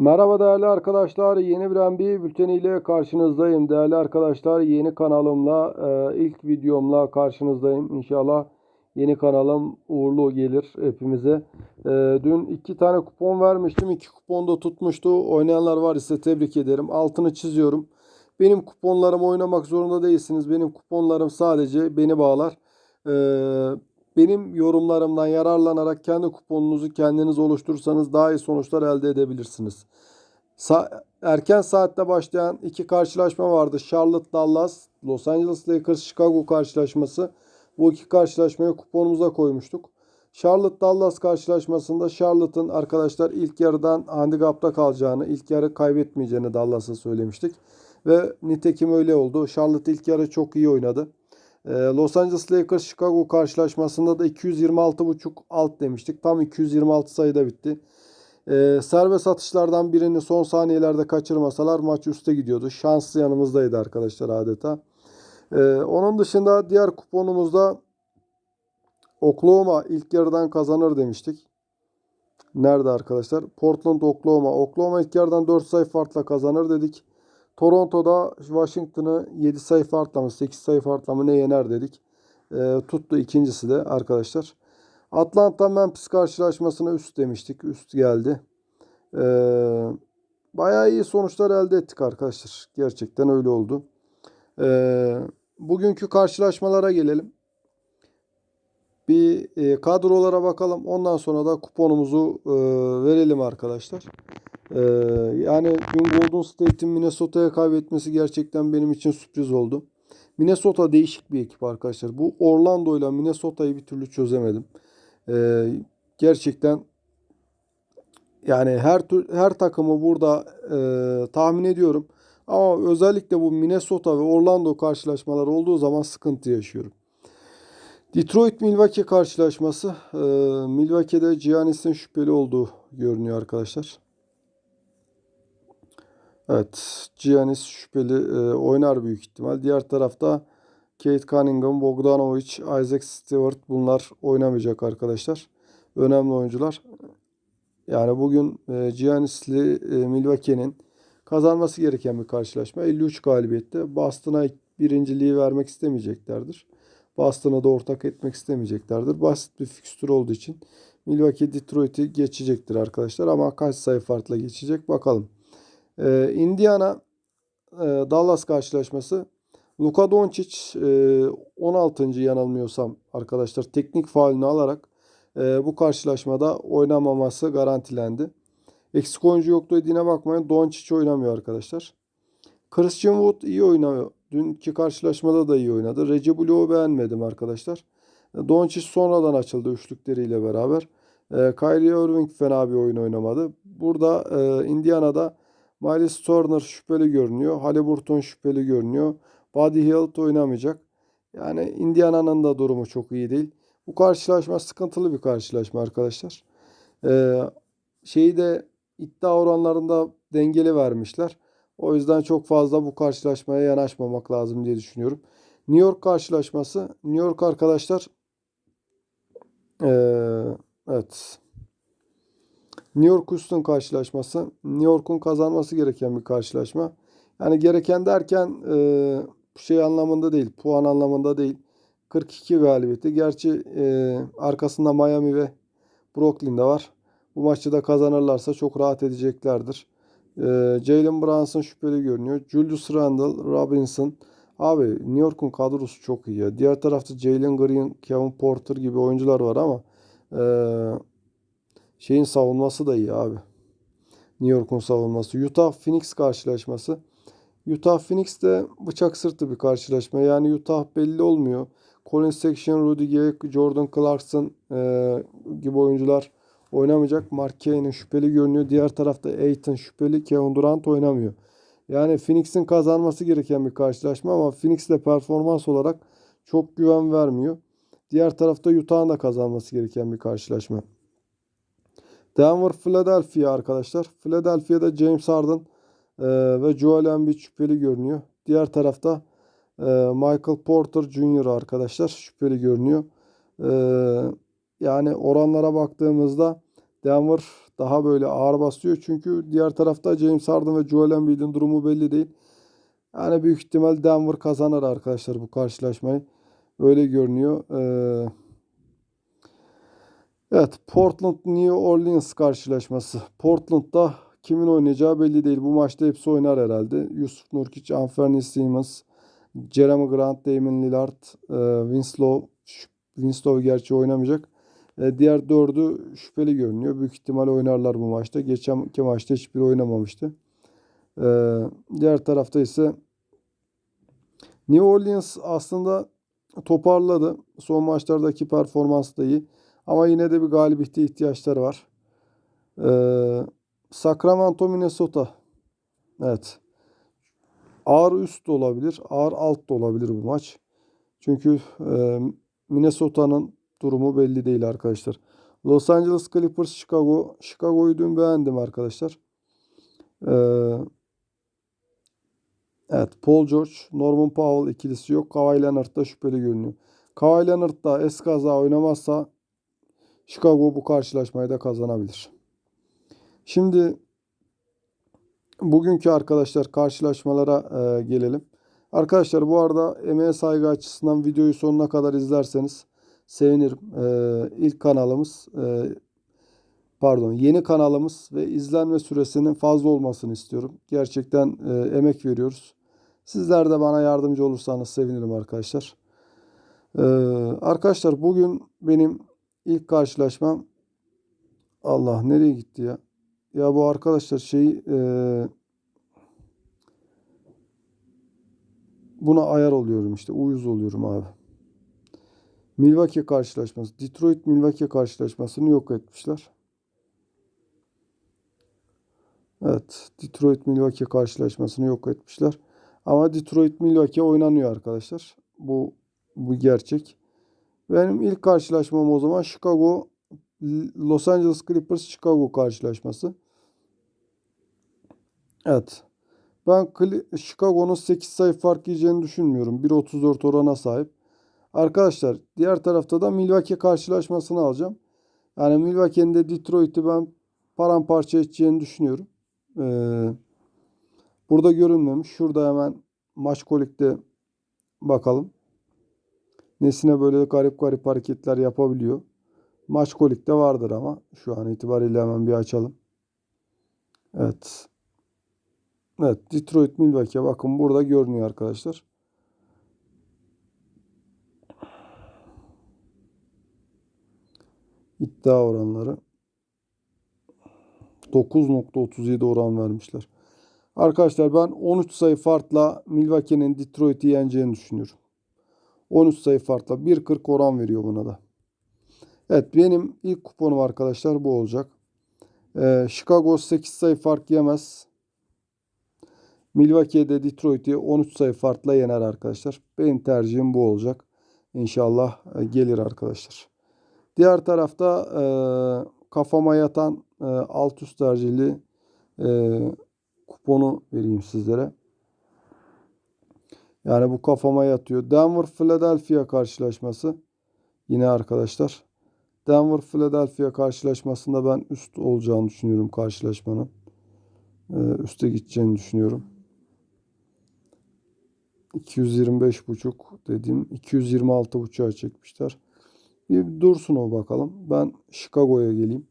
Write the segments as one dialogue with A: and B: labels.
A: Merhaba değerli arkadaşlar. Yeni bir NBA bülteniyle karşınızdayım. Değerli arkadaşlar yeni kanalımla e, ilk videomla karşınızdayım. İnşallah yeni kanalım uğurlu gelir hepimize. E, dün iki tane kupon vermiştim. İki kupon da tutmuştu. Oynayanlar var ise tebrik ederim. Altını çiziyorum. Benim kuponlarım oynamak zorunda değilsiniz. Benim kuponlarım sadece beni bağlar. Benim yorumlarımdan yararlanarak kendi kuponunuzu kendiniz oluşturursanız daha iyi sonuçlar elde edebilirsiniz. Sa- erken saatte başlayan iki karşılaşma vardı. Charlotte Dallas, Los Angeles Lakers Chicago karşılaşması. Bu iki karşılaşmayı kuponumuza koymuştuk. Charlotte Dallas karşılaşmasında Charlotte'ın arkadaşlar ilk yarıdan handikapta kalacağını, ilk yarı kaybetmeyeceğini Dallas'a söylemiştik. Ve nitekim öyle oldu. Charlotte ilk yarı çok iyi oynadı. Ee, Los Angeles Lakers Chicago karşılaşmasında da 226.5 alt demiştik. Tam 226 sayıda bitti. Ee, serbest atışlardan birini son saniyelerde kaçırmasalar maç üste gidiyordu. Şanslı yanımızdaydı arkadaşlar adeta. Ee, onun dışında diğer kuponumuzda Oklahoma ilk yarıdan kazanır demiştik. Nerede arkadaşlar? Portland Oklahoma. Oklahoma ilk yarıdan 4 sayı farkla kazanır dedik. Toronto'da Washington'ı 7 sayı farkla mı 8 sayı farkla mı ne yener dedik. Ee, tuttu ikincisi de arkadaşlar. Atlanta Memphis karşılaşmasına üst demiştik. Üst geldi. Ee, bayağı iyi sonuçlar elde ettik arkadaşlar. Gerçekten öyle oldu. Ee, bugünkü karşılaşmalara gelelim. Bir e, kadrolara bakalım. Ondan sonra da kuponumuzu e, verelim arkadaşlar. Ee, yani dün Golden State'in Minnesota'ya kaybetmesi gerçekten benim için sürpriz oldu. Minnesota değişik bir ekip arkadaşlar. Bu Orlando ile Minnesota'yı bir türlü çözemedim. Ee, gerçekten yani her tür, her takımı burada e, tahmin ediyorum. Ama özellikle bu Minnesota ve Orlando karşılaşmaları olduğu zaman sıkıntı yaşıyorum. Detroit Milwaukee karşılaşması. E, Milwaukee'de Giannis'in şüpheli olduğu görünüyor arkadaşlar. Evet, Giannis şüpheli e, oynar büyük ihtimal. Diğer tarafta Kate Cunningham, Bogdanovic, Isaac Stewart bunlar oynamayacak arkadaşlar. Önemli oyuncular. Yani bugün e, Giannis'li e, Milwaukee'nin kazanması gereken bir karşılaşma. 53 galibiyette. Boston'a birinciliği vermek istemeyeceklerdir. Boston'a da ortak etmek istemeyeceklerdir. Basit bir fikstür olduğu için Milwaukee Detroit'i geçecektir arkadaşlar. Ama kaç sayı farkla geçecek bakalım. Ee, Indiana e, Dallas karşılaşması. Luka Doncic e, 16. yanılmıyorsam arkadaşlar teknik faulünü alarak e, bu karşılaşmada oynamaması garantilendi. Eksik oyuncu yoktu dediğine bakmayın. Doncic oynamıyor arkadaşlar. Christian Wood iyi oynuyor. Dünkü karşılaşmada da iyi oynadı. Recep Blue'u beğenmedim arkadaşlar. Doncic sonradan açıldı üçlükleriyle beraber. E, Kyrie Irving fena bir oyun oynamadı. Burada e, Indiana'da Miles Turner şüpheli görünüyor. Haliburton şüpheli görünüyor. Buddy Hield oynamayacak. Yani Indiana'nın da durumu çok iyi değil. Bu karşılaşma sıkıntılı bir karşılaşma arkadaşlar. Ee, şeyi de iddia oranlarında dengeli vermişler. O yüzden çok fazla bu karşılaşmaya yanaşmamak lazım diye düşünüyorum. New York karşılaşması. New York arkadaşlar ee, evet New York Houston karşılaşması. New York'un kazanması gereken bir karşılaşma. Yani gereken derken e, şey anlamında değil, puan anlamında değil. 42 galibiyeti. Gerçi e, arkasında Miami ve Brooklyn'de var. Bu maçı da kazanırlarsa çok rahat edeceklerdir. E, Jalen Brunson şüpheli görünüyor. Julius Randle, Robinson. Abi New York'un kadrosu çok iyi. Diğer tarafta Jalen Green, Kevin Porter gibi oyuncular var ama e, şeyin savunması da iyi abi. New York'un savunması. Utah Phoenix karşılaşması. Utah Phoenix de bıçak sırtı bir karşılaşma. Yani Utah belli olmuyor. Colin Sexton, Rudy Gay, Jordan Clarkson e, gibi oyuncular oynamayacak. Mark Kane'in şüpheli görünüyor. Diğer tarafta Aiton şüpheli. Kevin Durant oynamıyor. Yani Phoenix'in kazanması gereken bir karşılaşma ama Phoenix de performans olarak çok güven vermiyor. Diğer tarafta Utah'ın da kazanması gereken bir karşılaşma. Denver Philadelphia arkadaşlar. Philadelphia'da James Harden e, ve Joel Embiid şüpheli görünüyor. Diğer tarafta e, Michael Porter Jr. arkadaşlar şüpheli görünüyor. E, yani oranlara baktığımızda Denver daha böyle ağır basıyor. Çünkü diğer tarafta James Harden ve Joel Embiid'in durumu belli değil. Yani büyük ihtimal Denver kazanır arkadaşlar bu karşılaşmayı. Öyle görünüyor. Ee, evet Portland New Orleans karşılaşması. Portland'da kimin oynayacağı belli değil. Bu maçta hepsi oynar herhalde. Yusuf Nurkic, Anthony Simmons, Jeremy Grant, Damian Lillard, e, Winslow. Winslow gerçi oynamayacak. E, diğer dördü şüpheli görünüyor. Büyük ihtimal oynarlar bu maçta. Geçenki maçta hiçbiri oynamamıştı. E, diğer tarafta ise New Orleans aslında toparladı. Son maçlardaki performans da iyi. Ama yine de bir galibiyete ihtiyaçları var. Ee, Sacramento, Minnesota. Evet. Ağır üst de olabilir. Ağır alt da olabilir bu maç. Çünkü e, Minnesota'nın durumu belli değil arkadaşlar. Los Angeles Clippers, Chicago. Chicago'yu dün beğendim arkadaşlar. Ee, Evet Paul George, Norman Powell ikilisi yok. Kawhi Leonard da şüpheli görünüyor. Kawhi Leonard da eskaza oynamazsa Chicago bu karşılaşmayı da kazanabilir. Şimdi bugünkü arkadaşlar karşılaşmalara e, gelelim. Arkadaşlar bu arada emeğe saygı açısından videoyu sonuna kadar izlerseniz sevinirim. E, ilk kanalımız e, pardon yeni kanalımız ve izlenme süresinin fazla olmasını istiyorum. Gerçekten e, emek veriyoruz. Sizler de bana yardımcı olursanız sevinirim arkadaşlar. Ee, arkadaşlar bugün benim ilk karşılaşmam Allah nereye gitti ya? Ya bu arkadaşlar şey e, buna ayar oluyorum işte uyuz oluyorum abi. Milwaukee karşılaşması. Detroit Milwaukee karşılaşmasını yok etmişler. Evet. Detroit Milwaukee karşılaşmasını yok etmişler. Ama Detroit Milwaukee oynanıyor arkadaşlar. Bu bu gerçek. Benim ilk karşılaşmam o zaman Chicago Los Angeles Clippers Chicago karşılaşması. Evet. Ben Chicago'nun 8 sayı fark yiyeceğini düşünmüyorum. 1.34 orana sahip. Arkadaşlar diğer tarafta da Milwaukee karşılaşmasını alacağım. Yani Milwaukee'nin de Detroit'i ben paramparça edeceğini düşünüyorum. Ee, Burada görünmemiş. Şurada hemen maç kolikte bakalım. Nesine böyle garip garip hareketler yapabiliyor. Maç kolikte vardır ama şu an itibariyle hemen bir açalım. Evet. Evet Detroit Milwaukee bakın burada görünüyor arkadaşlar. İddia oranları 9.37 oran vermişler. Arkadaşlar ben 13 sayı farkla Milwaukee'nin Detroit'i yeneceğini düşünüyorum. 13 sayı farkla 1.40 oran veriyor buna da. Evet benim ilk kuponum arkadaşlar bu olacak. Ee, Chicago 8 sayı fark yemez. Milwaukee'de Detroit'i 13 sayı farkla yener arkadaşlar. Benim tercihim bu olacak. İnşallah e, gelir arkadaşlar. Diğer tarafta e, kafama yatan e, alt üst tercihli e, kuponu vereyim sizlere. Yani bu kafama yatıyor. Denver Philadelphia karşılaşması. Yine arkadaşlar. Denver Philadelphia karşılaşmasında ben üst olacağını düşünüyorum karşılaşmanın. Ee, üste gideceğini düşünüyorum. 225.5 dediğim 226.5'a çekmişler. Bir dursun o bakalım. Ben Chicago'ya geleyim.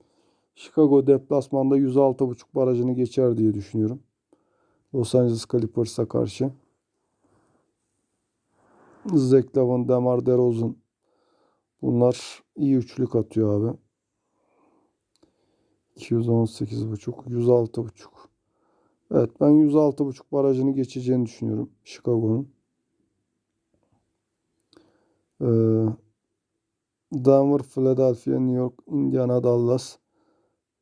A: Chicago deplasmanda 106.5 barajını geçer diye düşünüyorum. Los Angeles Clippers'a karşı. Zach Demar DeRozan. Bunlar iyi üçlük atıyor abi. 218.5, 106.5. Evet ben 106.5 barajını geçeceğini düşünüyorum Chicago'nun. Ee, Denver, Philadelphia, New York, Indiana, Dallas,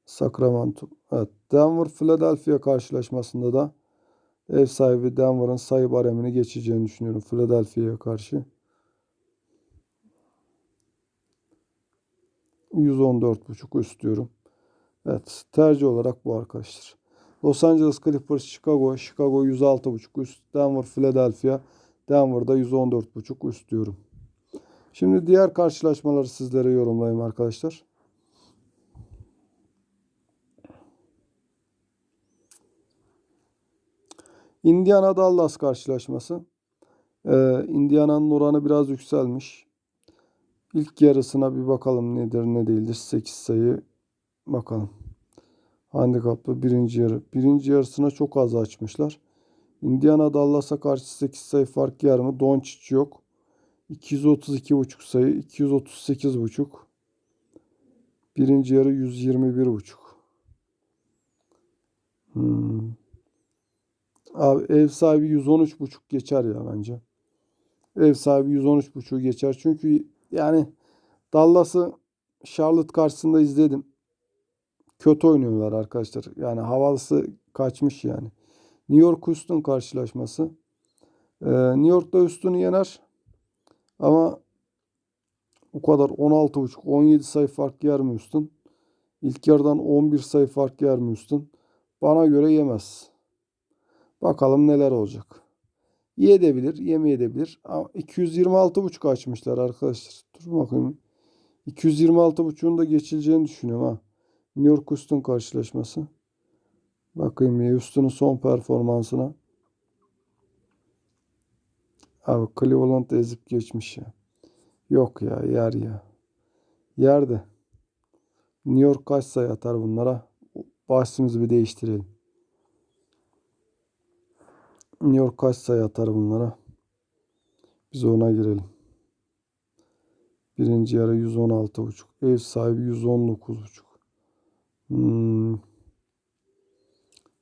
A: Sacramento. Evet Denver, Philadelphia karşılaşmasında da Ev sahibi Denver'ın sayı baremini geçeceğini düşünüyorum Philadelphia'ya karşı. 114.5 üst diyorum. Evet tercih olarak bu arkadaşlar. Los Angeles Clippers Chicago. Chicago 106.5 üst. Denver Philadelphia. Denver'da 114.5 üst diyorum. Şimdi diğer karşılaşmaları sizlere yorumlayayım arkadaşlar. Indiana Dallas karşılaşması. Ee, Indiana'nın oranı biraz yükselmiş. İlk yarısına bir bakalım nedir ne değildir. 8 sayı bakalım. Handikaplı birinci yarı. Birinci yarısına çok az açmışlar. Indiana Dallas'a karşı 8 sayı fark yer mi? Doncic yok. 232,5 sayı. 238,5. Birinci yarı 121,5. Hmm. Abi ev sahibi 113,5 geçer ya bence. Ev sahibi 113,5 geçer. Çünkü yani Dallas'ı Charlotte karşısında izledim. Kötü oynuyorlar arkadaşlar. Yani havalısı kaçmış yani. New York Houston karşılaşması. Ee, New York'ta Houston'u yener. Ama o kadar 16.5 17 sayı fark yer mi Houston? İlk yarıdan 11 sayı fark yer mi Houston? Bana göre yemez. Bakalım neler olacak. Yiyebilir, yemeyebilir. Ama 226.5 açmışlar arkadaşlar. Dur bakayım. 226.5'un da geçileceğini düşünüyorum ha. New York Houston karşılaşması. Bakayım Houston'un son performansına. Abi Cleveland ezip geçmiş ya. Yok ya yer ya. Yerde. New York kaç sayı atar bunlara? Bahsimizi bir değiştirelim. New York kaç sayı atar bunlara? Biz ona girelim. Birinci yarı 116.5. Ev sahibi 119.5. Hmm.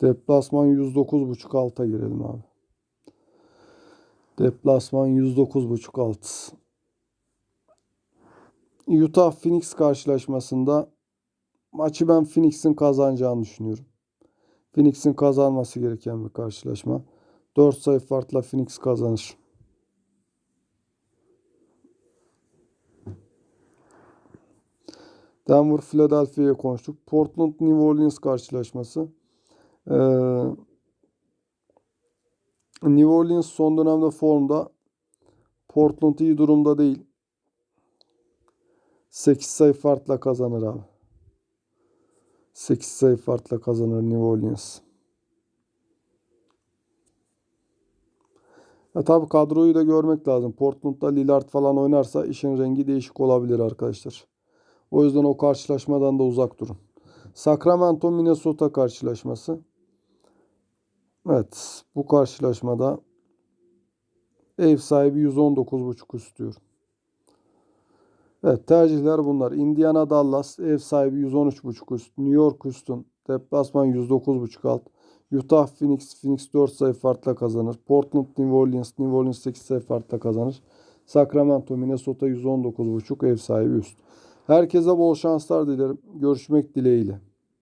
A: Deplasman 109.5 alta girelim abi. Deplasman 109.5 alt. Utah Phoenix karşılaşmasında maçı ben Phoenix'in kazanacağını düşünüyorum. Phoenix'in kazanması gereken bir karşılaşma. 4 sayı farkla Phoenix kazanır. Denver Philadelphia'ya konuştuk. Portland New Orleans karşılaşması. Ee, New Orleans son dönemde formda. Portland iyi durumda değil. 8 sayı farkla kazanır abi. 8 sayı farkla kazanır New Orleans. Ya tabii kadroyu da görmek lazım. Portland'da Lillard falan oynarsa işin rengi değişik olabilir arkadaşlar. O yüzden o karşılaşmadan da uzak durun. Sacramento Minnesota karşılaşması. Evet, bu karşılaşmada ev sahibi 119.5 istiyor. Evet, tercihler bunlar. Indiana Dallas ev sahibi 113.5 üst. New York Houston deplasman 109.5 alt. Utah Phoenix Phoenix 4 sayı farkla kazanır. Portland New Orleans New Orleans 8 sayı farkla kazanır. Sacramento Minnesota 119.5 ev sahibi üst. Herkese bol şanslar dilerim. Görüşmek dileğiyle.